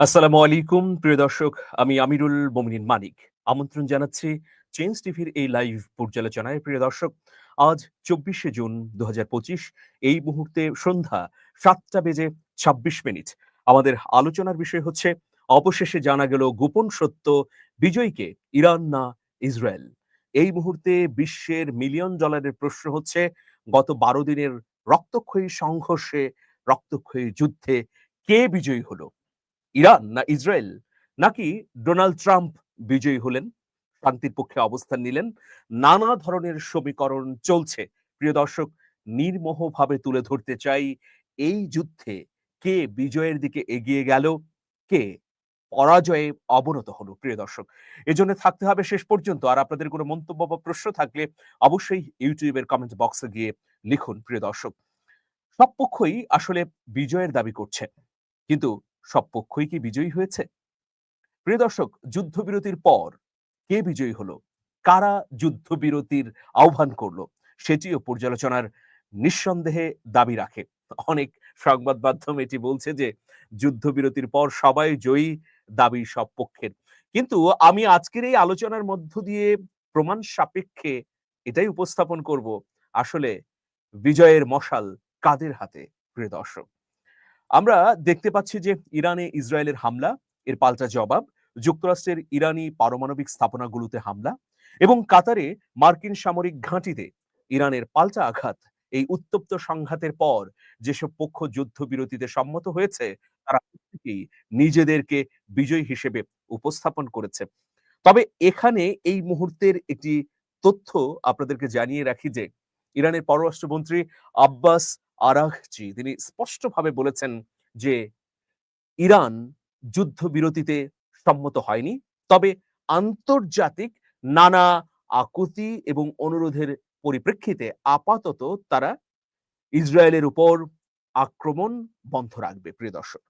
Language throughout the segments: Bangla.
আসসালামু আলাইকুম, প্রিয় দর্শক, আমি আমিরুল মোমিনিন মানিক। আমন্ত্রণ জানাচ্ছি চেঞ্জ টিভির এই লাইভ পর্যালোচনায়। প্রিয় দর্শক, আজ চব্বিশে জুন দু হাজার পঁচিশ, এই মুহূর্তে সন্ধ্যা সাতটা বেজে ছাব্বিশ মিনিট। আমাদের আলোচনার বিষয় হচ্ছে, অবশেষে জানা গেল গোপন সত্য বিজয়কে ইরান না ইসরায়েল। এই মুহূর্তে বিশ্বের মিলিয়ন ডলারের প্রশ্ন হচ্ছে, গত বারো দিনের রক্তক্ষয়ী সংঘর্ষে, রক্তক্ষয়ী যুদ্ধে কে বিজয়ী হলো? ইরান না ইসরায়েল নাকি ডোনাল্ড ট্রাম্প বিজয়ী হলেন, শান্তির পক্ষে অবস্থান নিলেন, নানা ধরনের সমীকরণ চলছে। প্রিয় দর্শক, নির্মোহভাবে তুলে ধরতে চাই, এই যুদ্ধে কে বিজয়ের দিকে এগিয়ে গেল, কে পরাজয়ে অবনত হলো। প্রিয় দর্শক এজন্য থাকতে হবে শেষ পর্যন্ত। আর আপনাদের কোনো মন্তব্য বা প্রশ্ন থাকলে অবশ্যই ইউটিউবের কমেন্ট বক্সে গিয়ে লিখুন। প্রিয় দর্শক, সব পক্ষই আসলে বিজয়ের দাবি করছে। কিন্তু সব পক্ষই কি বিজয়ী হয়েছে? প্রিয় দর্শক, যুদ্ধবিরতির পর কে বিজয়ী হলো? কারা যুদ্ধবিরতির আহ্বান করল? সেটিও পর্যালোচনার নিঃসন্দেহে দাবি রাখে। অনেক সংবাদ মাধ্যম এটি বলছে যে, যুদ্ধবিরতির পর সবাই জয়ী দাবি সব পক্ষের। কিন্তু আমি আজকের এই আলোচনার মধ্য দিয়ে প্রমাণ সাপেক্ষে এটাই উপস্থাপন করব, আসলে বিজয়ের মশাল কাদের হাতে, প্রিয় দর্শক? আমরা দেখতে পাচ্ছি যে ইরানে ইসরায়েলের হামলা, এর পাল্টা জবাব, যুক্তরাষ্ট্রের ইরানি পারমাণবিক স্থাপনাগুলোতে হামলা এবং কাতারে মার্কিন সামরিক ঘাঁটিতে ইরানের পাল্টা আঘাত, এই উত্তপ্ত সংঘাতের পর যেসব পক্ষ যুদ্ধবিরতিতে সম্মত হয়েছে, তারা প্রত্যেকেই নিজেদেরকে বিজয়ী হিসেবে উপস্থাপন করেছে। তবে এখানে এই মুহূর্তের একটি তথ্য আপনাদেরকে জানিয়ে রাখি যে, ইরানের পররাষ্ট্রমন্ত্রী আব্বাস আরাঘচি। তিনি স্পষ্টভাবে বলেছেন যে, ইরান যুদ্ধবিরতিতে সম্মত হয়নি। তবে আন্তর্জাতিক নানা আকুতি এবং অনুরোধের পরিপ্রেক্ষিতে আপাতত তারা ইসরায়েলের উপর আক্রমণ বন্ধ রাখবে, প্রিয় দর্শক।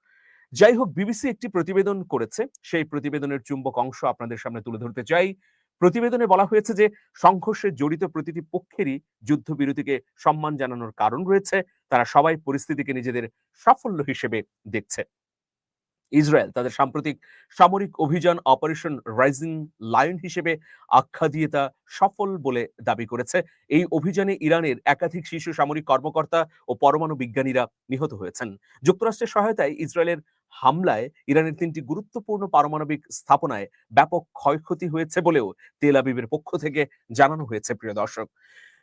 যাই হোক, বিবিসি একটি প্রতিবেদন করেছে। সেই প্রতিবেদনের চুম্বক অংশ আপনাদের সামনে তুলে ধরতে চাই। প্রতিবেদনে বলা হয়েছে যে, সংঘর্ষে জড়িত প্রতিটি পক্ষেরই যুদ্ধবিরতিকে সম্মান জানানোর কারণ রয়েছে। তারা সবাই পরিস্থিতিকে নিজেদের সাফল্য হিসেবে দেখছে। ইসরায়েল তাদের সাম্প্রতিক সামরিক অভিযান অপারেশন রাইজিং লায়ন হিসেবে আখ্যা দিয়ে তা সফল বলে দাবি করেছে। এই অভিযানে ইরানের একাধিক শীর্ষ সামরিক কর্মকর্তা ও পরমাণু বিজ্ঞানীরা নিহত হয়েছেন। যুক্তরাষ্ট্রের সহায়তায় ইসরায়েলের হামলায় ইরানের তিনটি গুরুত্বপূর্ণ পারমাণবিক স্থাপনায় ব্যাপক ক্ষয়ক্ষতি হয়েছে বলেও তেল আবিবের পক্ষ থেকে জানানো হয়েছে, প্রিয় দর্শক।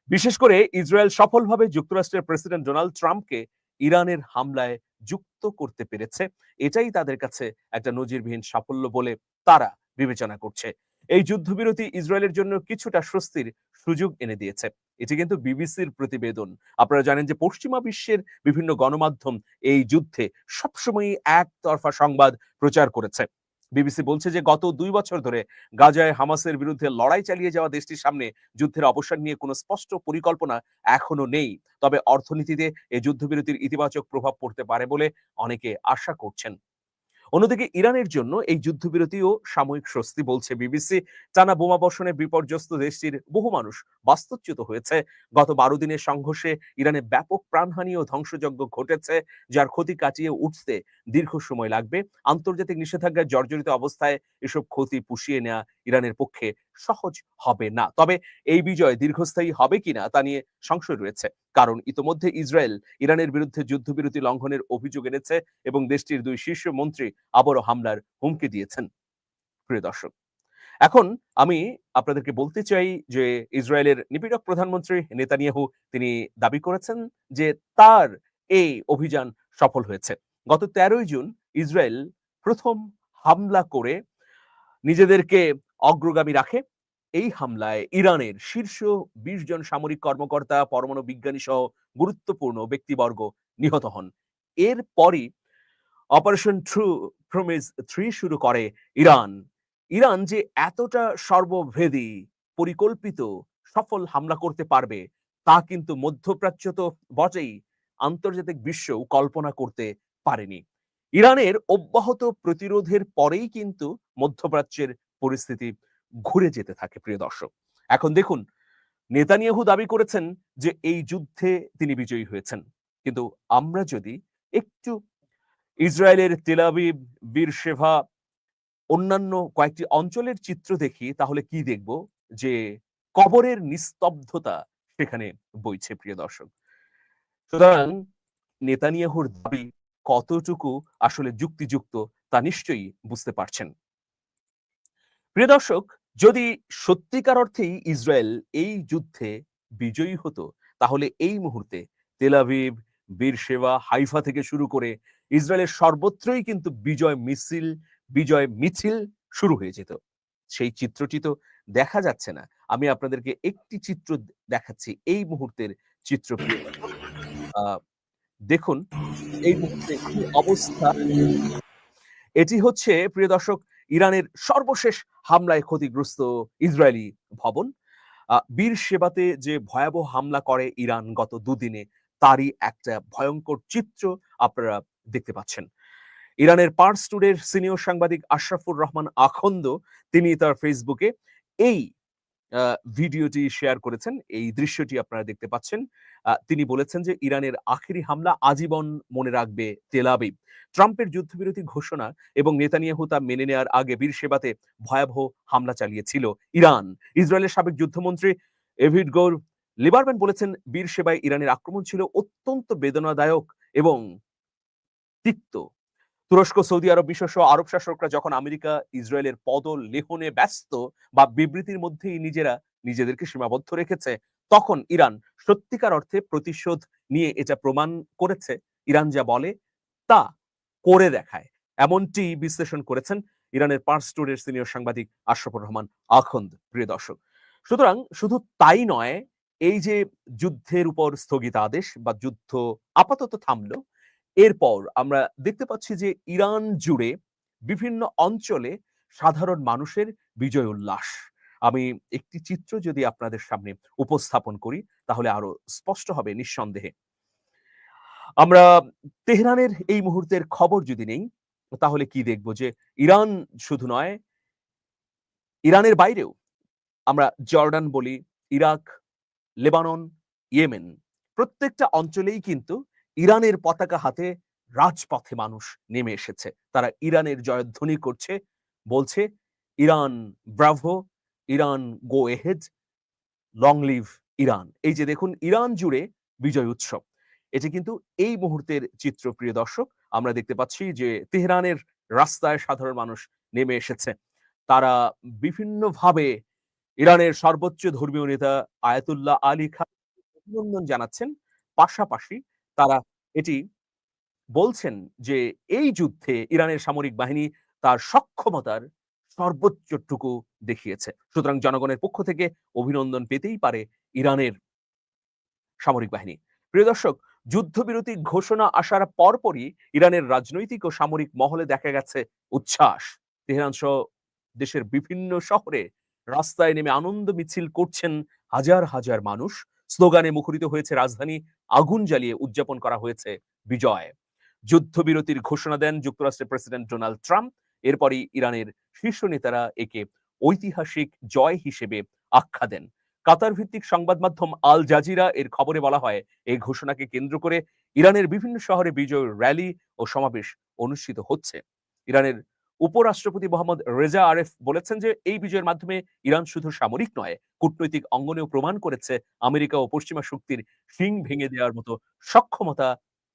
বিশেষ করে ইসরায়েল সফলভাবে যুক্তরাষ্ট্রের প্রেসিডেন্ট ডোনাল্ড ট্রাম্পকে ইরানের হামলায় যুক্ত করতে পেরেছে। এটাই তাদের কাছে একটা নজিরবিহীন সাফল্য বলে তারা বিবেচনা করছে। এই যুদ্ধবিরতি ইসরায়েলের জন্য কিছুটা স্বস্তির সুযোগ এনে দিয়েছে। এটি কিন্তু বিবিসির প্রতিবেদন। আপনারা জানেন যে পশ্চিমা বিশ্বের বিভিন্ন গণমাধ্যম এই যুদ্ধে সবসময়ই একতরফা সংবাদ প্রচার করেছে। বিবিসি বলছে যে গত দুই বছর ধরে গাজায় হামাসের বিরুদ্ধে লড়াই চালিয়ে যাওয়া দেশটির সামনে যুদ্ধের অবসান নিয়ে কোনো স্পষ্ট পরিকল্পনা এখনও নেই। তবে অর্থনীতিতে এই যুদ্ধবিরতির ইতিবাচক প্রভাব পড়তে পারে বলে অনেকে আশা করছেন। অন্যদিকে ইরানের জন্য এই যুদ্ধবিরতিও সাময়িক স্বস্তি বলছে বিবিসি। টানা বোমা বর্ষণে বিপর্যস্ত দেশটির বহু মানুষ বাস্তুচ্যুত হয়েছে। গত বারো দিনের সংঘর্ষে ইরানে ব্যাপক প্রাণহানি ও ধ্বংসযজ্ঞ ঘটেছে, যার ক্ষতি কাটিয়ে উঠতে দীর্ঘ সময় লাগবে। আন্তর্জাতিক নিষেধাজ্ঞায় জর্জরিত অবস্থায় এসব ক্ষতি পুষিয়ে নেওয়া ইরানের পক্ষে সহজ হবে না। তবে এই বিজয় দীর্ঘস্থায়ী হবে কিনা তা নিয়ে সংশয় রয়েছে। কারণ ইতোমধ্যে ইসরায়েল ইরানের বিরুদ্ধে যুদ্ধবিরতি লঙ্ঘনের অভিযোগ এনেছে এবং দেশটির দুই শীর্ষ মন্ত্রী আবারও হামলার হুমকি দিয়েছেন। প্রিয় দর্শক, এখন আমি আপনাদেরকে বলতে চাই যে ইসরায়েলের নিপীড়ক প্রধানমন্ত্রী নেতানিয়াহু তিনি দাবি করেছেন যে তার এই অভিযান সফল হয়েছে। গত তেরোই জুন ইসরায়েল প্রথম হামলা করে নিজেদেরকে অগ্রগামী রাখে। এই হামলায় ইরানের শীর্ষ বিশ জন সামরিক কর্মকর্তা, পরমাণু বিজ্ঞানী সহ গুরুত্বপূর্ণ ব্যক্তিবর্গ নিহত হন। এরপরই অপারেশন ট্রু প্রমিস থ্রি শুরু করে ইরান। ইরান যে এতটা সর্বভেদী, পরিকল্পিত, সফল হামলা করতে পারবে, তা কিন্তু মধ্যপ্রাচ্য তো বটেই, আন্তর্জাতিক বিশ্বও কল্পনা করতে পারেনি। ইরানের অব্যাহত প্রতিরোধের পরেই কিন্তু মধ্যপ্রাচ্যের পরিস্থিতি ঘুরে যেতে থাকে, প্রিয় দর্শক। এখন দেখুন, নেতানিয়াহু দাবি করেছেন যে এই যুদ্ধে তিনি বিজয়ী হয়েছেন। কিন্তু আমরা যদি একটু ইসরায়েলের তেলাবিব বীরশেভা অন্যান্য কয়েকটি অঞ্চলের চিত্র দেখি, তাহলে কি দেখব? যে কবরের নিস্তব্ধতা সেখানে বইছে, প্রিয় দর্শক। সুতরাং নেতানিয়াহুর দাবি কতটুকু আসলে যুক্তিযুক্ত, তা নিশ্চয়ই বুঝতে পারছেন। প্রিয় দর্শক, যদি সত্যিকার অর্থেই ইসরায়েল এই যুদ্ধে বিজয়ী হতো, তাহলে এই মুহূর্তে তেলাভিভ বীরসেবা হাইফা থেকে শুরু করে ইসরায়েলের সর্বত্রই কিন্তু বিজয় মিছিল বিজয় মিছিল শুরু হয়ে যেত। সেই চিত্রটি তো দেখা যাচ্ছে না। আমি আপনাদেরকে একটি চিত্র দেখাচ্ছি এই মুহূর্তের চিত্র দেখুন, এই মুহূর্তে অবস্থা? এটি হচ্ছে, প্রিয় দর্শক ইরানের সর্বশেষ হামলায় ক্ষতিগ্রস্ত ইসরায়েলি ভবন। বীর সেবাতে যে ভয়াবহ হামলা করে ইরান গত দুদিনে, তারই একটা ভয়ঙ্কর চিত্র আপনারা দেখতে পাচ্ছেন। ইরানের পার্স টুডের সিনিয়র সাংবাদিক আশরাফুর রহমান আখন্দ, তিনি তার ফেসবুকে এই ভিডিওটি শেয়ার করেছেন। এই দৃশ্যটি আপনারা দেখতে পাচ্ছেন। তিনি বলেছেন যে, ইরানের আখেরি হামলা আজীবন মনে রাখবে তেলাবিব ট্রাম্পের যুদ্ধবিরতি ঘোষণা এবং নেতানিয়াহু তা মেনে নেওয়ার আগে বীর সেবাতে ভয়াবহ হামলা চালিয়েছিল ইরান। ইসরায়েলের সাবেক যুদ্ধমন্ত্রী এভিড গৌর লিবারম্যান বলেছেন, বীর সেবায় ইরানের আক্রমণ ছিল অত্যন্ত বেদনাদায়ক এবং তিক্ত। তুরস্ক, সৌদি আরব বিশ্বসহ আরব শাসকরা যখন আমেরিকা, ইসরায়েলের পদ লেহনে ব্যস্ত বা বিবৃতির মধ্যেই নিজেরা নিজেদেরকে সীমাবদ্ধ রেখেছে, তখন ইরান সত্যিকার অর্থে প্রতিশোধ নিয়ে এটা প্রমাণ করেছে। ইরান যা বলে, তা করে দেখায়। এমনটি বিশ্লেষণ করেছেন ইরানের পার্স স্টোরের সিনিয়র সাংবাদিক আশরাফুর রহমান আখন্দ, প্রিয় দর্শক। সুতরাং শুধু তাই নয়, এই যে যুদ্ধের উপর স্থগিতাদেশ বা যুদ্ধ আপাতত থামলো এরপর আমরা দেখতে পাচ্ছি যে ইরান জুড়ে বিভিন্ন অঞ্চলে সাধারণ মানুষের বিজয় উল্লাস। আমি একটি চিত্র যদি আপনাদের সামনে উপস্থাপন করি, তাহলে আরও স্পষ্ট হবে নিঃসন্দেহে। আমরা তেহরানের এই মুহূর্তের খবর যদি নেই, তাহলে কি দেখব যে ইরান শুধু নয়, ইরানের বাইরেও আমরা জর্ডান বলি, ইরাক, লেবানন, ইয়েমেন প্রত্যেকটা অঞ্চলেই কিন্তু ইরানের পতাকা হাতে রাজপথে মানুষ নেমে এসেছে। তারা ইরানের জয়ধ্বনি করছে, বলছে, Iran, bravo, Iran, go ahead long live Iran. এই যে দেখুন, ইরান জুড়ে বিজয় উৎসব। এটি কিন্তু এই মুহূর্তের চিত্র, প্রিয় দর্শক। আমরা দেখতে পাচ্ছি যে তেহরানের রাস্তায় সাধারণ মানুষ নেমে এসেছে। তারা বিভিন্নভাবে ইরানের সর্বোচ্চ ধর্মীয় নেতা আয়াতুল্লাহ আলী খান অভিনন্দন জানাচ্ছেন। পাশাপাশি তারা এটি বলছেন যে এই যুদ্ধে ইরানের সামরিক বাহিনী তার সক্ষমতার সর্বোচ্চটুকু দেখিয়েছে। সুতরাং জনগণের পক্ষ থেকে অভিনন্দন পেতেই পারে ইরানের সামরিক বাহিনী। প্রিয় দর্শক, যুদ্ধবিরতি ঘোষণা আসার পরপরই ইরানের রাজনৈতিক ও সামরিক মহলে দেখা গেছে উচ্ছ্বাস। তেহরান সহ দেশের বিভিন্ন শহরে রাস্তায় নেমে আনন্দ মিছিল করছেন হাজার হাজার মানুষ। স্লোগানে মুখরিত হয়েছে রাজধানী আগুন জ্বালিয়ে উদযাপন করা হয়েছে বিজয়। যুদ্ধবিরতির ঘোষণা দেন যুক্তরাষ্ট্রের প্রেসিডেন্ট ডোনাল্ড ট্রাম্প। এরপরই ইরানের শীর্ষ নেতারা একে ঐতিহাসিক জয় হিসেবে আখ্যা দেন। কাতার ভিত্তিক সংবাদ মাধ্যম আল জাজিরা এর খবরে বলা হয়, এই ঘোষণাকে কেন্দ্র করে ইরানের বিভিন্ন শহরে বিজয় র্যালি ও সমাবেশ অনুষ্ঠিত হচ্ছে। ইরানের উপরাষ্ট্রপতি মোহাম্মদ রেজা আরেফ বলেছেন যে, এই বিজয়ের মাধ্যমে ইরান শুধু সামরিক নয়, কূটনৈতিক অঙ্গনেও প্রমাণ করেছে আমেরিকা ও পশ্চিমা শক্তির শিং ভেঙে দেওয়ার মতো সক্ষমতা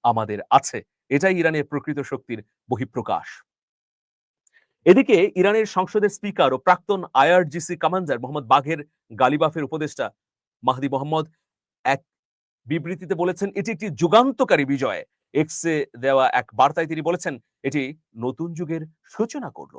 আমাদের আছে। এটাই ইরানের প্রকৃত শক্তির বহিঃপ্রকাশ। এদিকে ইরানের সংসদের স্পিকার ও প্রাক্তন আইআরজিসি কমান্ডার মোহাম্মদ বাঘের গালিবাফের উপদেষ্টা মাহদি মোহাম্মদ এক বিবৃতিতে বলেছেন, এটি একটি যুগান্তকারী বিজয়। এক্সে দেওয়া এক বার্তায় তিনি বলেছেন, এটি নতুন যুগের সূচনা করল।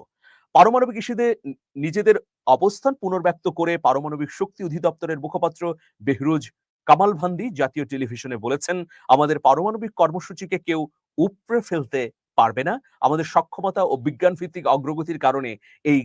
পারমাণবিক ইস্যুতে নিজেদের অবস্থান পুনর্ব্যক্ত করে পারমাণবিক শক্তি অধিদপ্তরের মুখপাত্র বেহরুজ কামাল ভান্দি জাতীয় টেলিভিশনে বলেছেন, আমাদের পারমাণবিক কর্মসূচিকে কেউ উপড়ে ফেলতে পারবে না। আমাদের সক্ষমতা ও বিজ্ঞান ভিত্তিক অগ্রগতির কারণে এই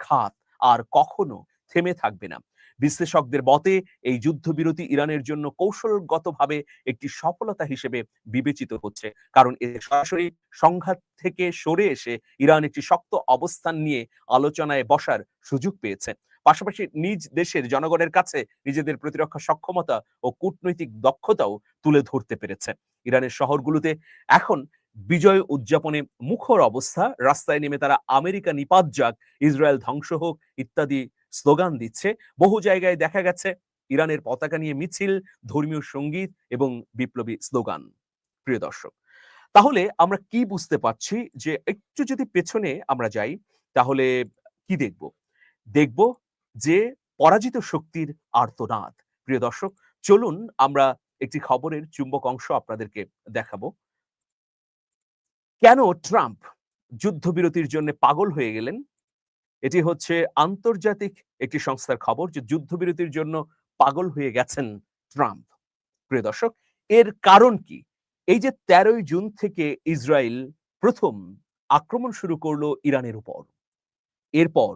খাত আর কখনো থেমে থাকবে না। বিশ্লেষকদের মতে, এই যুদ্ধবিরতি ইরানের জন্য কৌশলগতভাবে একটি সফলতা হিসেবে বিবেচিত হচ্ছে। কারণ এতে সরাসরি সংঘাত থেকে সরে এসে ইরান একটি শক্ত অবস্থান নিয়ে আলোচনায় বসার সুযোগ পেয়েছে। পাশাপাশি নিজ দেশের জনগণের কাছে নিজেদের প্রতিরক্ষা সক্ষমতা ও কূটনৈতিক দক্ষতাও তুলে ধরতে পেরেছে। ইরানের শহরগুলোতে এখন বিজয় উদযাপনে মুখর অবস্থা। রাস্তায় নেমে তারা আমেরিকা নিপাত যাক, ইসরায়েল ধ্বংস হোক ইত্যাদি স্লোগান দিচ্ছে। বহু জায়গায় দেখা গেছে ইরানের পতাকা নিয়ে মিছিল, ধর্মীয় সংগীত এবং বিপ্লবী স্লোগান। প্রিয় দর্শক, তাহলে আমরা কি বুঝতে পারছি যে একটু যদি পেছনে আমরা যাই, তাহলে কি দেখব? দেখব যে পরাজিত শক্তির আর্তনাদ। প্রিয় দর্শক, চলুন আমরা একটি খবরের চুম্বক অংশ আপনাদেরকে দেখাবো। কেন ট্রাম্প যুদ্ধবিরতির জন্য পাগল হয়ে গেলেন? এটি হচ্ছে আন্তর্জাতিক একটি সংস্থার খবর যে যুদ্ধবিরতির জন্য পাগল হয়ে গেছেন ট্রাম্প। প্রিয় দর্শক, এর কারণ কি? এই যে তেরোই জুন থেকে ইসরায়েল প্রথম আক্রমণ শুরু করল ইরানের উপর। এরপর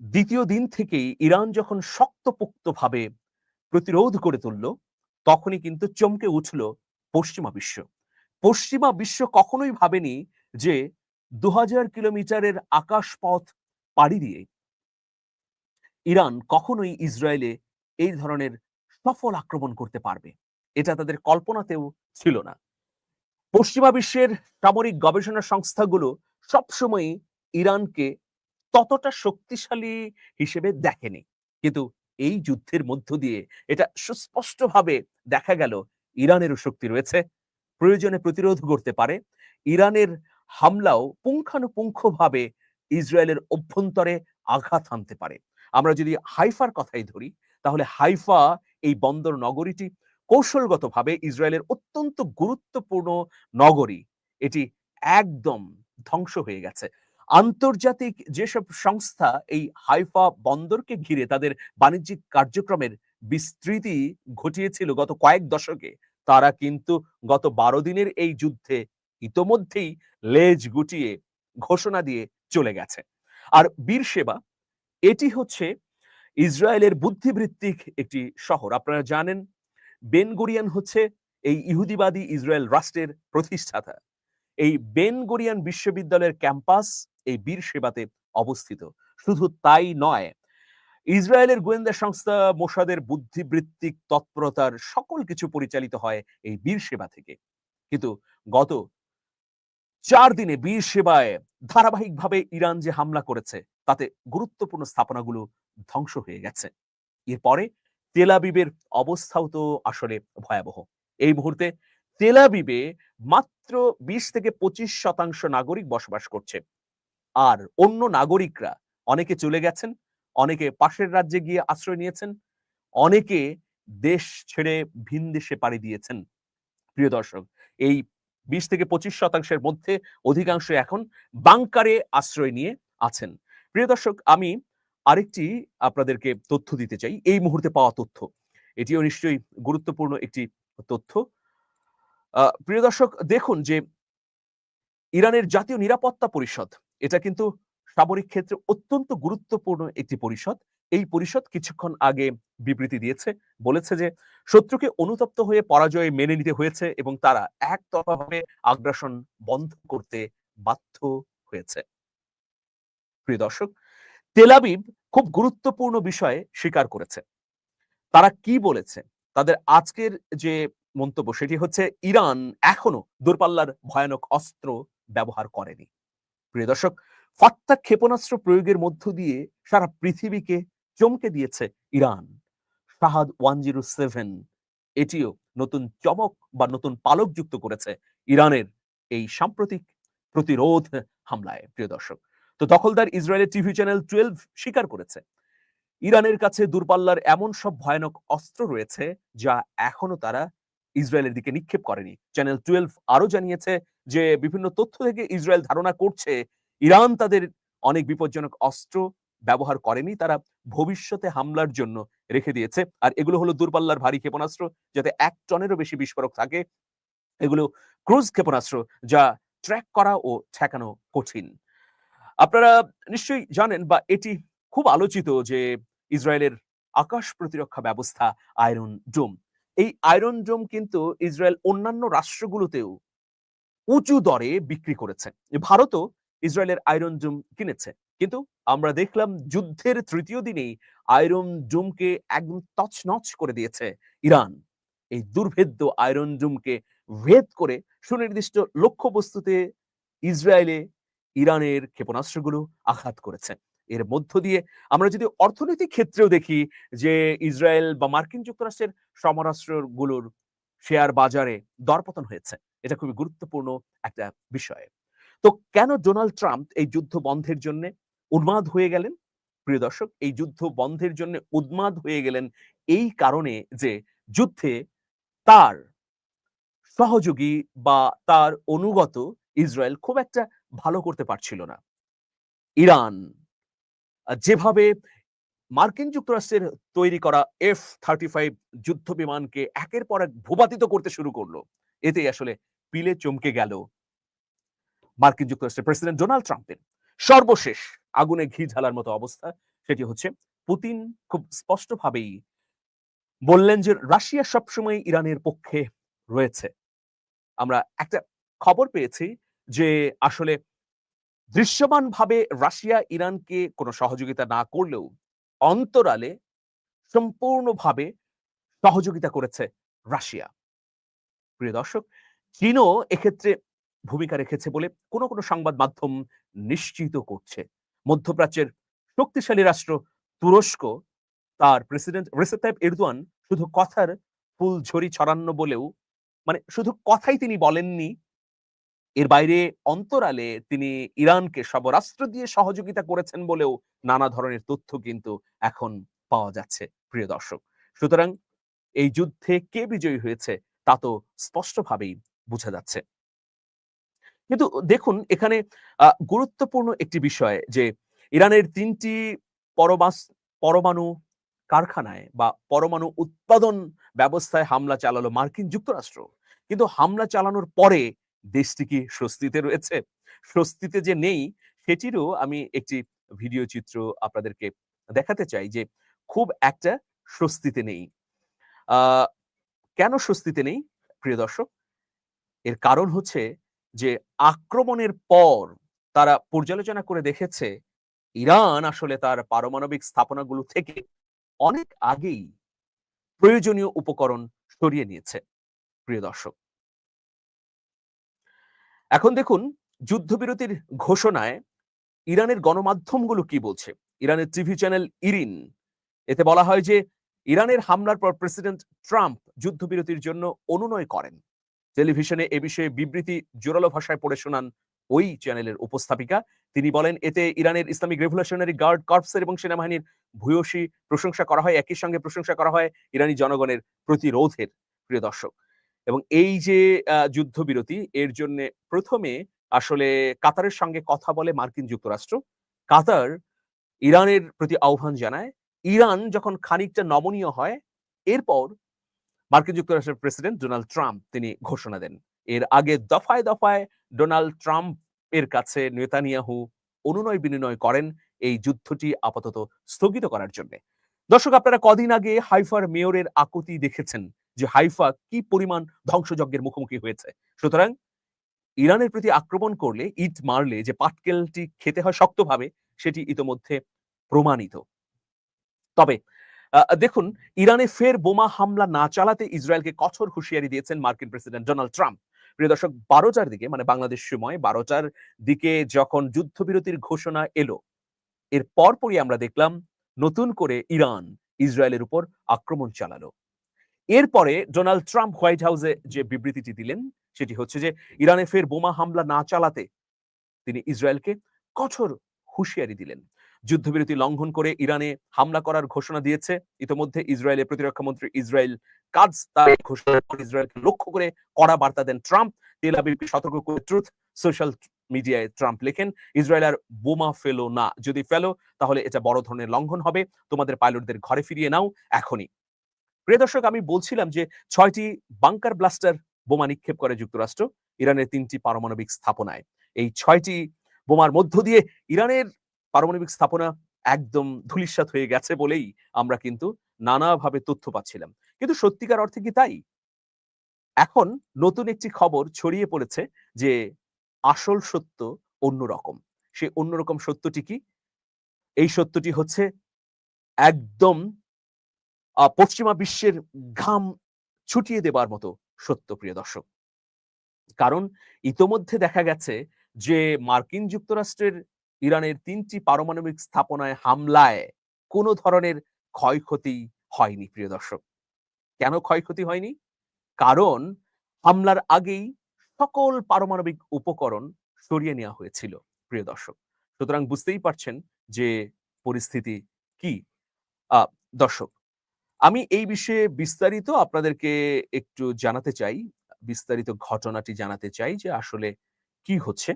দ্বিতীয় দিন থেকেই ইরান যখন শক্তপোক্তভাবে প্রতিরোধ করে তুলল, তখনই কিন্তু চমকে উঠল পশ্চিমা বিশ্ব। পশ্চিমা বিশ্ব কখনোই ভাবেনি যে দু হাজার কিলোমিটারের আকাশপথ পাড়ি দিয়ে ইরান কখনোই ইসরায়েলে এই ধরনের সফল আক্রমণ করতে পারবে। এটা তাদের কল্পনাতেও ছিল না। পশ্চিমা বিশ্বের সামরিক গবেষণা সংস্থাগুলো সবসময় ইরানকে ততটা শক্তিশালী হিসেবে দেখেনি। কিন্তু এই যুদ্ধের মধ্য দিয়ে এটা সুস্পষ্টভাবে দেখা গেল, ইরানেরও শক্তি রয়েছে। প্রয়োজনে প্রতিরোধ করতে পারে। ইরানের হামলাও পুঙ্খানুপুঙ্খভাবে ইসরায়েলের অভ্যন্তরে আঘাত হানতে পারে। আমরা যদি হাইফার কথাই ধরি, তাহলে হাইফা এই বন্দর নগরীটি কৌশলগতভাবে ইসরায়েলের অত্যন্ত গুরুত্বপূর্ণ নগরী। এটি একদম ধ্বংস হয়ে গেছে। আন্তর্জাতিক যেসব সংস্থা এই হাইফা বন্দরকে ঘিরে তাদের বাণিজ্যিক কার্যক্রমের বিস্তৃতি ঘটিয়েছিল গত কয়েক দশকে, তারা কিন্তু গত বারো দিনের এই যুদ্ধে ইতোমধ্যেই লেজ গুটিয়ে ঘোষণা দিয়ে চলে গেছে। আর বীর সেবা এটি হচ্ছে ইসরায়েলের বুদ্ধিবৃত্তিক একটি শহর। আপনারা জানেন বেন গরিয়ান হচ্ছে এই ইহুদিবাদী ইসরায়েল রাষ্ট্রের প্রতিষ্ঠাতা। এই বেন গরিয়ান বিশ্ববিদ্যালয়ের ক্যাম্পাস এই বীর সেবাতে অবস্থিত। শুধু তাই নয়, ইসরায়েলের গোয়েন্দা সংস্থা মোসাদের বুদ্ধিবৃত্তিক তৎপরতার সকল কিছু পরিচালিত হয় এই বীর সেবা থেকে। কিন্তু গত চার দিনে বীর সেবায় ধারাবাহিকভাবে ইরান যে হামলা করেছে, তাতে গুরুত্বপূর্ণ স্থাপনাগুলো ধ্বংস হয়ে গেছে। এরপরে তেলাবিবের অবস্থাও তো আসলে ভয়াবহ। এই মুহূর্তে তেলাবিবে মাত্র বিশ থেকে পঁচিশ শতাংশ নাগরিক বসবাস করছে। আর অন্য নাগরিকরা, অনেকে চলে গেছেন, অনেকে পাশের রাজ্যে গিয়ে আশ্রয় নিয়েছেন, অনেকে দেশ ছেড়ে ভিন দেশে পাড়ি দিয়েছেন। প্রিয় দর্শক, এই বিশ থেকে পঁচিশ শতাংশের মধ্যে অধিকাংশ এখন বাংকারে আশ্রয় নিয়ে আছেন। প্রিয় দর্শক, আমি আরেকটি আপনাদেরকে তথ্য দিতে চাই। এই মুহূর্তে পাওয়া তথ্য, এটিও নিশ্চয়ই গুরুত্বপূর্ণ একটি তথ্য। প্রিয় দর্শক, দেখুন যে ইরানের জাতীয় নিরাপত্তা পরিষদ, এটা কিন্তু সামরিক ক্ষেত্রে অত্যন্ত গুরুত্বপূর্ণ একটি পরিষদ। এই পরিষদ কিছুক্ষণ আগে বিবৃতি দিয়েছে। বলেছে যে, শত্রুকে অনুতপ্ত হয়ে পরাজয় মেনে নিতে হয়েছে এবং তারা একতরফাভাবে আগ্রাসন বন্ধ করতে বাধ্য হয়েছে। প্রিয় দর্শক তেলাবিব খুব গুরুত্বপূর্ণ বিষয়ে স্বীকার করেছে। তারা কি বলেছে? তাদের আজকের যে মন্তব্য সেটি হচ্ছে, ইরান এখনও দূরপাল্লার ভয়ানক অস্ত্র ব্যবহার করেনি। প্রিয় দর্শক ফাত্তা ক্ষেপণাস্ত্র প্রয়োগের মধ্য দিয়ে সারা পৃথিবীকে চমকে দিয়েছে ইরান। শাহাদ ওয়ান জিরো সেভেন, এটিও নতুন চমক বা নতুন পালক যুক্ত করেছে ইরানের এই সাম্প্রতিক প্রতিরোধ হামলায়, প্রিয় দর্শক। তো দখলদার ইসরায়েলের টিভি চ্যানেল টুয়েলভ স্বীকার করেছে। ইরানের কাছে দূরপাল্লার এমন সব ভয়ানক অস্ত্র রয়েছে যা এখনও তারা ইসরায়েলের দিকে নিক্ষেপ করেনি। চ্যানেল টুয়েলভ আরও জানিয়েছে যে, বিভিন্ন তথ্য থেকে ইসরায়েল ধারণা করছে, ইরান তাদের অনেক বিপজ্জনক অস্ত্র ব্যবহার করেনি, তারা ভবিষ্যতে হামলার জন্য রেখে দিয়েছে। আর এগুলো হলো দূরপাল্লার ভারী ক্ষেপণাস্ত্র, যাতে এক টনেরও বেশি বিস্ফোরক থাকে। এগুলো ক্রুজ ক্ষেপণাস্ত্র, যা ট্র্যাক করা ও ঠেকানো কঠিন। আপনারা নিশ্চয়ই জানেন বা এটি খুব আলোচিত যে ইসরায়েলের আকাশ প্রতিরক্ষা ব্যবস্থা আয়রন ডোম। এই আয়রন ডোম কিন্তু ইসরায়েল অন্যান্য রাষ্ট্রগুলোতেও উঁচু দরে বিক্রি করেছে। ভারতও ইসরায়েলের আয়রন ডোম কিনেছে। কিন্তু আমরা দেখলাম যুদ্ধের তৃতীয় দিনেই আয়রন ডোমকে একদম তছনছ করে দিয়েছে ইরান। এই দুর্ভেদ্য আয়রন ডুমকে ভেদ করে সুনির্দিষ্ট লক্ষ্যবস্তুতে ইসরায়েলে ইরানের ক্ষেপণাস্ত্রগুলো আঘাত করেছে। এর মধ্য দিয়ে আমরা যদি অর্থনৈতিক ক্ষেত্রেও দেখি যে ইসরায়েল বা মার্কিন যুক্তরাষ্ট্রের সমরাস্ত্রগুলোর শেয়ার বাজারে দরপতন হয়েছে, এটা খুবই গুরুত্বপূর্ণ একটা বিষয়। তো কেন ডোনাল্ড ট্রাম্প এই যুদ্ধ বন্ধের জন্য উন্মাদ হয়ে গেলেন? প্রিয় দর্শক, এই যুদ্ধ বন্ধের জন্য উন্মাদ হয়ে গেলেন এই কারণে যে যুদ্ধে তার সহযোগী বা তার অনুগত ইসরায়েল খুব একটা ভালো করতে পারছিল না। ইরান যেভাবে মার্কিন যুক্তরাষ্ট্রের তৈরি করা এফ থার্টি ফাইভ যুদ্ধ বিমানকে একের পর এক ভূপাতিত করতে শুরু করল এতে আসলে পিলে চমকে গেল মার্কিন যুক্তরাষ্ট্রের প্রেসিডেন্ট ডোনাল্ড ট্রাম্পের সর্বশেষ আগুনে ঘি ঢালার মতো অবস্থা, সেটি হচ্ছে পুতিন খুব স্পষ্টভাবেই বললেন যে রাশিয়া সবসময় ইরানের পক্ষে রয়েছে। আমরা একটা খবর পেয়েছি যে আসলে দৃশ্যমানভাবে রাশিয়া ইরানকে কোনো সহযোগিতা না করলেও অন্তরালে সম্পূর্ণভাবে সহযোগিতা করেছে রাশিয়া। প্রিয় দর্শক, চীনও এক্ষেত্রে ভূমিকা রেখেছে বলে কোনো কোনো সংবাদ মাধ্যম নিশ্চিত করছে। মধ্যপ্রাচ্যের শক্তিশালী রাষ্ট্র তুরস্ক, তার প্রেসিডেন্ট রেসেপ তাইপ এরদোয়ান শুধু কথার ফুলঝড়ি ছড়ান্ন বলেও মানে শুধু কথাই তিনি বলেননি, এর বাইরে অন্তরালে তিনি ইরানকে সবরাস্ত্র দিয়ে সহযোগিতা করেছেন বলেও নানা ধরনের তথ্য কিন্তু এখন পাওয়া যাচ্ছে, প্রিয় দর্শক। সুতরাং এই যুদ্ধে কে বিজয়ী হয়েছে তা তো স্পষ্টভাবেই বোঝা যাচ্ছে। কিন্তু দেখুন, এখানে গুরুত্বপূর্ণ একটি বিষয় যে ইরানের তিনটি পরমাস, পরমাণু কারখানায় বা পরমাণু উৎপাদন ব্যবস্থায় হামলা চালালো মার্কিন যুক্তরাষ্ট্র। কিন্তু হামলা চালানোর পরে দেশটি কি স্বস্তিতে রয়েছে? স্বস্তিতে যে নেই, সেটিরও আমি একটি ভিডিও চিত্র আপনাদেরকে দেখাতে চাই যে খুব একটা স্বস্তিতে নেই। কেন স্বস্তিতে নেই? প্রিয় দর্শক, এর কারণ হচ্ছে যে আক্রমণের পর তারা পর্যালোচনা করে দেখেছে, ইরান আসলে তার পারমাণবিক স্থাপনাগুলো থেকে অনেক আগেই প্রয়োজনীয় উপকরণ সরিয়ে নিয়েছে, প্রিয় দর্শক। এখন দেখুন, যুদ্ধবিরতির ঘোষণায় ইরানের গণমাধ্যমগুলো কি বলছে? ইরানের টিভি চ্যানেল ইরিন, এতে বলা হয় যে ইরানের হামলার পর প্রেসিডেন্ট ট্রাম্প যুদ্ধবিরতির জন্য অনুনয় করেন। টেলিভিশনে এ বিষয়ে বিবৃতি জোরালো ভাষায় পড়ে শোনান ওই চ্যানেলের উপস্থাপিকা। তিনি বলেন, এতে ইরানের ইসলামিক রেভলিউশনারি গার্ড কর্পসের এবং সেনাবাহিনীর ভূয়সী প্রশংসা করা হয়, একই সঙ্গে প্রশংসা করা হয় ইরানি জনগণের প্রতিরোধের। প্রিয় দর্শক, এবং এই যে যুদ্ধবিরতি, এর জন্য প্রথমে আসলে কাতারের সঙ্গে কথা বলে মার্কিন যুক্তরাষ্ট্র। কাতার ইরানের প্রতি আহ্বান জানায়। ইরান যখন খানিকটা নমনীয় হয়, এরপর মার্কিন যুক্তরাষ্ট্রের প্রেসিডেন্ট ডোনাল্ড ট্রাম্প তিনি ঘোষণা দেন। এর আগে দফায় দফায় ডোনাল্ড ট্রাম্প এর কাছে নেতানিয়াহু অনুনয় বিনিময় করেন এই যুদ্ধটি আপাতত স্থগিত করার জন্য। দর্শক, আপনারা কদিন আগে হাইফার মেয়রের আকুতি দেখেছেন যে হাইফা কি পরিমাণ ধ্বংসযজ্ঞের মুখোমুখি হয়েছে। সুতরাং ইরানের প্রতি আক্রমণ করলে, ইট মারলে যে পাটকেলটি খেতে হয় শক্তভাবে, সেটি ইতোমধ্যে প্রমাণিত। তবে দেখুন, ইরানে ফের বোমা হামলা না চালাতে ইসরায়েলকে কঠোর হুঁশিয়ারি দিয়েছেন মার্কিন প্রেসিডেন্ট ডোনাল্ড ট্রাম্প। প্রিয় দর্শক, বারোটার দিকে মানে বাংলাদেশ সময় বারোটার দিকে যখন যুদ্ধবিরতির ঘোষণা এলো, এর পরপরই আমরা দেখলাম নতুন করে ইরান ইসরায়েলের উপর আক্রমণ চালালো। এরপরে ডোনাল্ড ট্রাম্প হোয়াইট হাউসে যে বিবৃতিটি দিলেন, সেটি হচ্ছে যে ইরানে ফের বোমা হামলা না চালাতে তিনি ইসরায়েলকে কঠোর হুঁশিয়ারি দিলেন। যুদ্ধবিরতি লঙ্ঘন করে ইরানে হামলা করার ঘোষণা দিয়েছে। ইতোমধ্যে ইসরায়েলের প্রতিরক্ষা মন্ত্রী ইসরায়েল কাজ তার পর ইসরায়েলকে লক্ষ্য করে কড়া বার্তা দেন ট্রাম্প। তেল আবিবকে সতর্ক করে ট্রুথ সোশ্যাল মিডিয়ায় ট্রাম্প লেখেন, ইসরায়েল আর বোমা ফেলো না। যদি ফেলো, তাহলে এটা বড় ধরনের লঙ্ঘন হবে। তোমাদের পাইলটদের ঘরে ফিরিয়ে নাও এখনই। প্রিয় দর্শক, আমি বলছিলাম যে ছয়টি বাংকার ব্লাস্টার বোমা নিক্ষেপ করে যুক্তরাষ্ট্র, ইরানের তিনটি পারমাণবিক স্থাপনায়। এই ছয়টি বোমার মধ্য দিয়ে ইরানের পারমাণবিক স্থাপনা একদম ধূলিসাৎ হয়ে গেছে বলেই আমরা কিন্তু নানাভাবে তথ্য পাচ্ছিলাম। কিন্তু সত্যিকার অর্থে কি তাই? এখন নতুন একটি খবর ছড়িয়ে পড়েছে যে আসল সত্য অন্যরকম। সে অন্যরকম সত্যটি কি? এই সত্যটি হচ্ছে একদম পশ্চিমা বিশ্বের ঘাম ছুটিয়ে দেবার মতো সত্য, প্রিয় দর্শক। কারণ ইতোমধ্যে দেখা গেছে যে মার্কিন যুক্তরাষ্ট্রের ইরানের তিনটি পারমাণবিক স্থাপনায় হামলায় কোনো ধরনের ক্ষয়ক্ষতি হয়নি, প্রিয় দর্শক। কেন ক্ষয়ক্ষতি হয়নি? কারণ হামলার আগেই সকল পারমাণবিক উপকরণ সরিয়ে নেওয়া হয়েছিল, প্রিয় দর্শক। সুতরাং বুঝতেই পারছেন যে পরিস্থিতি কি। দর্শক, আমি এই বিষয়ে বিস্তারিত আপনাদেরকে একটু জানাতে চাই, বিস্তারিত ঘটনাটি জানাতে চাই যে আসলে কি হচ্ছে।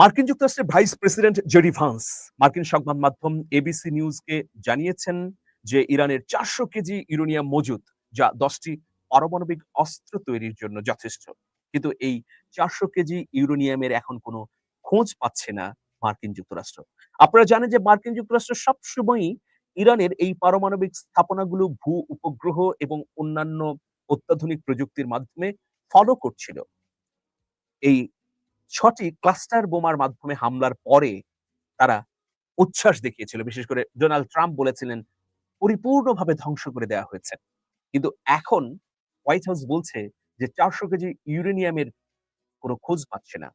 মার্কিন যুক্তরাষ্ট্রের ভাইস প্রেসিডেন্ট জেডি ভান্স মার্কিন সংবাদ মাধ্যম এবিসি নিউজকে জানিয়েছেন যে ইরানের চারশো কেজি ইউরোনিয়াম মজুদ, যা দশটি পারমাণবিক অস্ত্র তৈরির জন্য যথেষ্ট। কিন্তু এই চারশো কেজি ইউরোনিয়ামের এখন কোনো খোঁজ পাচ্ছে না মার্কিন যুক্তরাষ্ট্র। আপনারা জানেন যে মার্কিন যুক্তরাষ্ট্র সবসময়ই ইরানের এই পারমাণবিক স্থাপনাগুলো ভূ উপগ্রহ এবং অন্যান্য অত্যাধুনিক প্রযুক্তির মাধ্যমে ফলো করছিল। এই ছটি ক্লাস্টার বোমার মাধ্যমে হামলার পরে তারা উচ্ছ্বাস দেখিয়েছিল। বিশেষ করে ডোনাল্ড ট্রাম্প বলেছিলেন, পরিপূর্ণভাবে ধ্বংস করে দেওয়া হয়েছে। কিন্তু এখন হোয়াইট হাউস বলছে যে চারশো কেজি ইউরেনিয়ামের কোনো খোঁজ পাচ্ছে না।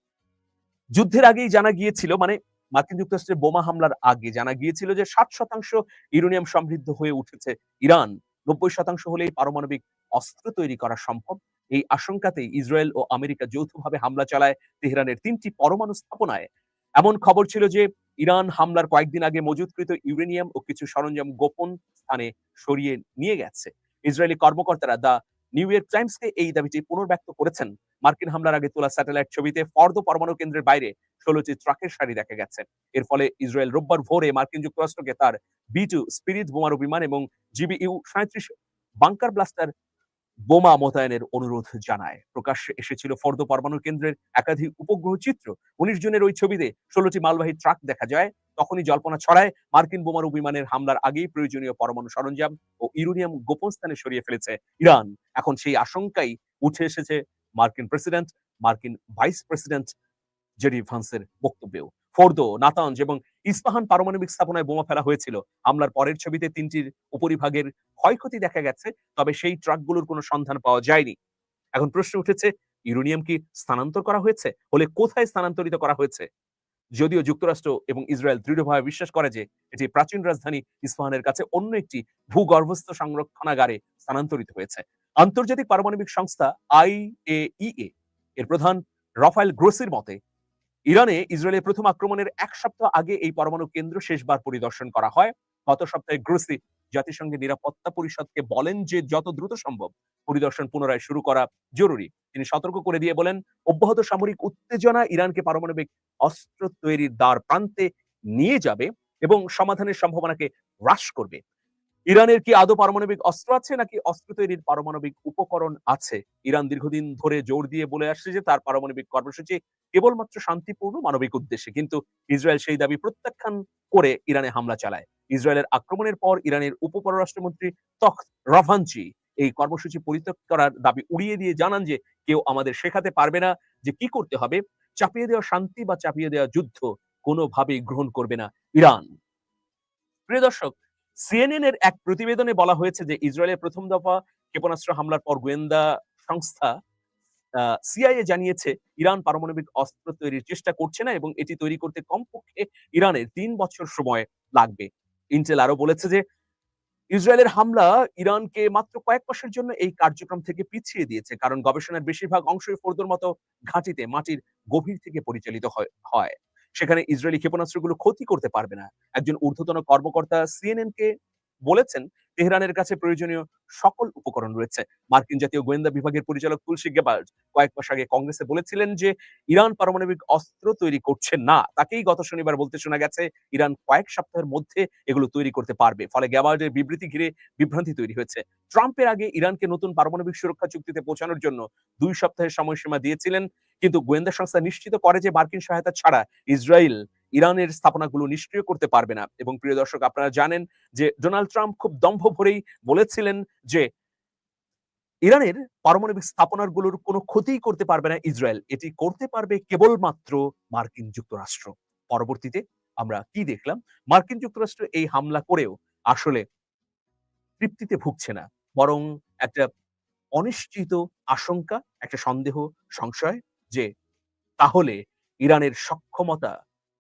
যুদ্ধের আগেই জানা গিয়েছিল মানে মার্কিন যুক্তরাষ্ট্রের বোমা হামলার আগে জানা গিয়েছিল যে ষাট শতাংশ ইউরেনিয়াম সমৃদ্ধ হয়ে উঠেছে ইরান। নব্বই শতাংশ হলেই পারমাণবিক অস্ত্র তৈরি করা সম্ভব। এই আশঙ্কাতেই ইসরায়েল ও আমেরিকা যৌথভাবে হামলা চালায় তেহরানের তিনটি পরমাণু স্থাপনায়। এমন খবর ছিল যে, ইরান হামলার কয়েকদিন আগে মজুতকৃত ইউরেনিয়াম ও কিছু সরঞ্জাম গোপন স্থানে সরিয়ে নিয়ে গেছে। ইসরায়েলি কর্মকর্তারা দা নিউ ইয়র্ক টাইমসকে এই দাবিটি পুনর্ব্যক্ত করেছেন। মার্কিন হামলার আগে তোলা স্যাটেলাইট ছবিতে ফর্দ পরমাণু কেন্দ্রের বাইরে ষোলোটি ট্রাকের সারি দেখা গেছে। এর ফলে ইসরায়েল রোববার ভোরে মার্কিন যুক্তরাষ্ট্রকে তার বি টু স্পিরিট বোমারু বিমান এবং জিবিইউ সাঁত্রিশ বাংকার ব্লাস্টার বোমা মোতায়েনের অনুরোধ জানায়। প্রকাশ্যে এসেছিল ফর্দ পরমাণু কেন্দ্রের একাধিক উপগ্রহ চিত্র। উনিশ জনের ওই ছবিতে ষোলোটি মালবাহী ট্রাক দেখা যায়। তখনই জল্পনা ছড়ায়, মার্কিন বোমারু বিমানের হামলার আগেই প্রয়োজনীয় পরমাণু সরঞ্জাম ও ইউরেনিয়াম গোপন স্থানে সরিয়ে ফেলেছে ইরান। এখন সেই আশঙ্কাই উঠে এসেছে মার্কিন প্রেসিডেন্ট, মার্কিন ভাইস প্রেসিডেন্ট জেডি ভান্সের বক্তব্যেও। ফোর্দো নাতাঞ্জ এবং ইস্পাহান পারমাণবিক স্থাপনায় বোমা ফেলা হয়েছিল। হামলার পরের ছবিতে তিনটির উপরিভাগের ক্ষয়ক্ষতি দেখা গেছে, তবে সেই ট্রাকগুলোর কোনো সন্ধান পাওয়া যায়নি। এখন প্রশ্ন উঠেছে, ইউরেনিয়াম কি স্থানান্তর করা হয়েছে? হলে কোথায় স্থানান্তরিত করা হয়েছে? যদিও যুক্তরাষ্ট্র এবং ইসরায়েল দৃঢ়ভাবে বিশ্বাস করে যে, এটি প্রাচীন রাজধানী ইস্পাহানের কাছে অন্য একটি ভূগর্ভস্থ সংরক্ষণাগারে স্থানান্তরিত হয়েছে। আন্তর্জাতিক পারমাণবিক সংস্থা আইএইএ, এর প্রধান রফায়েল গ্রোসির মতে ইরানে ইসরায়েলের প্রথম আক্রমণের এক সপ্তাহ আগে এই পরমাণু কেন্দ্র শেষবার পরিদর্শন করা হয়। গত সপ্তাহে গ্রোসি জাতিসংঘের নিরাপত্তা পরিষদকে বলেন যে যত দ্রুত সম্ভব পরিদর্শন পুনরায় শুরু করা জরুরি। তিনি সতর্ক করে দিয়ে বলেন, অব্যাহত সামরিক উত্তেজনা ইরানকে পারমাণবিক অস্ত্র তৈরির দ্বার প্রান্তে নিয়ে যাবে এবং সমাধানের সম্ভাবনাকে হ্রাস করবে। ইরানের কি আদৌ পারমাণবিক অস্ত্র আছে নাকি অস্ত্র তৈরির পারমাণবিক উপকরণ আছে? ইরান দীর্ঘদিন ধরে জোর দিয়ে বলে আসছে যে তার পারমাণবিক কর্মসূচি কেবলমাত্র শান্তিপূর্ণ মানবিক উদ্দেশ্যে। কিন্তু ইসরায়েল সেই দাবি প্রত্যাখ্যান করে ইরানে হামলা চালায়। ইসরায়েলের আক্রমণের পর ইরানের উপপররাষ্ট্রমন্ত্রী তখত রভানচি এই কর্মসূচি পরিত্যাগ করার দাবি উড়িয়ে দিয়ে জানান যে কেউ আমাদের শেখাতে পারবে না যে কি করতে হবে। চাপিয়ে দেওয়া শান্তি বা চাপিয়ে দেওয়া যুদ্ধ কোনোভাবেই গ্রহণ করবে না ইরান। প্রিয় দর্শক সিএনএন এর এক প্রতিবেদনে বলা হয়েছে যে ইসরায়েলের প্রথম দফা ক্ষেপণাস্ত্র হামলার পর গোয়েন্দা সংস্থা সিআইএ জানিয়েছে ইরান পারমাণবিক অস্ত্র তৈরির চেষ্টা করছে না এবং এটি তৈরি করতে কমপক্ষে ইরানের তিন বছর সময় লাগবে। ইন্টেল আরও বলেছে যে ইসরায়েলের হামলা ইরানকে মাত্র কয়েক মাসের জন্য এই কার্যক্রম থেকে পিছিয়ে দিয়েছে, কারণ গবেষণার বেশিরভাগ অংশই ফোর্দোর মতো ঘাঁটিতে মাটির গভীর থেকে পরিচালিত হয়। সেখানে ইসরায়েলি ক্ষেপণাস্ত্রগুলো ক্ষতি করতে পারবে না। একজন ঊর্ধ্বতন কর্মকর্তা সিএনএন কে বলেছেন তেহরানের কাছে প্রয়োজনীয় সকল উপকরণ রয়েছে। মার্কিন জাতীয় গোয়েন্দা বিভাগের পরিচালক তুলসী গেবার্ড কয়েক মাস আগে কংগ্রেসে বলেছিলেন যে, ইরান পারমাণবিক অস্ত্র তৈরি করছে না। তাকেই গত শনিবার বলতে শোনা গেছে, ইরান কয়েক সপ্তাহের মধ্যে এগুলো তৈরি করতে পারবে। ফলে গ্যাবার্ডের বিবৃতি ঘিরে বিভ্রান্তি তৈরি হয়েছে। ট্রাম্পের আগে ইরানকে নতুন পারমাণবিক সুরক্ষা চুক্তিতে পৌঁছানোর জন্য দুই সপ্তাহের সময়সীমা দিয়েছিলেন, কিন্তু গোয়েন্দা সংস্থা নিশ্চিত করে যে মার্কিন সহায়তা ছাড়া ইসরায়েল ইরানের স্থাপনাগুলো নিষ্ক্রিয় করতে পারবে না। এবং প্রিয় দর্শক আপনারা জানেন যে ডোনাল্ড ট্রাম্প খুব দম্ভ ভরেই বলেছিলেন যে ইরানের পারমাণবিক স্থাপনাগুলোর কোনো ক্ষতিই করতে পারবে না ইসরায়েল। এটি করতে পারবে কেবলমাত্র মার্কিন যুক্তরাষ্ট্র। পরবর্তীতে আমরা কি দেখলাম? মার্কিন যুক্তরাষ্ট্র এই হামলা করেও আসলে তৃপ্তিতে ভুগছে না। বরং একটা অনিশ্চিত আশঙ্কা, একটা সন্দেহ, সংশয় যে তাহলে ইরানের সক্ষমতা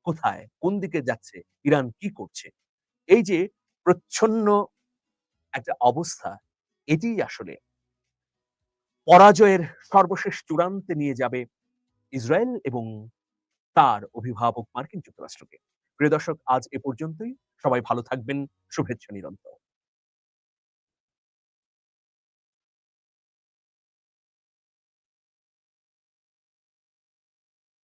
কোথায়? কোন দিকে যাচ্ছে? ইরান কি করছে? এই যে প্রচ্ছন্ন একটা অবস্থা, এটি আসলে পরাজয়ের সর্বশেষ চূড়ান্তে নিয়ে যাবে ইসরায়েল এবং তার অভিভাবক মার্কিন যুক্তরাষ্ট্রকে। প্রিয় দর্শক আজ এ পর্যন্তই। সবাই ভালো থাকবেন। শুভেচ্ছা নিরন্তর।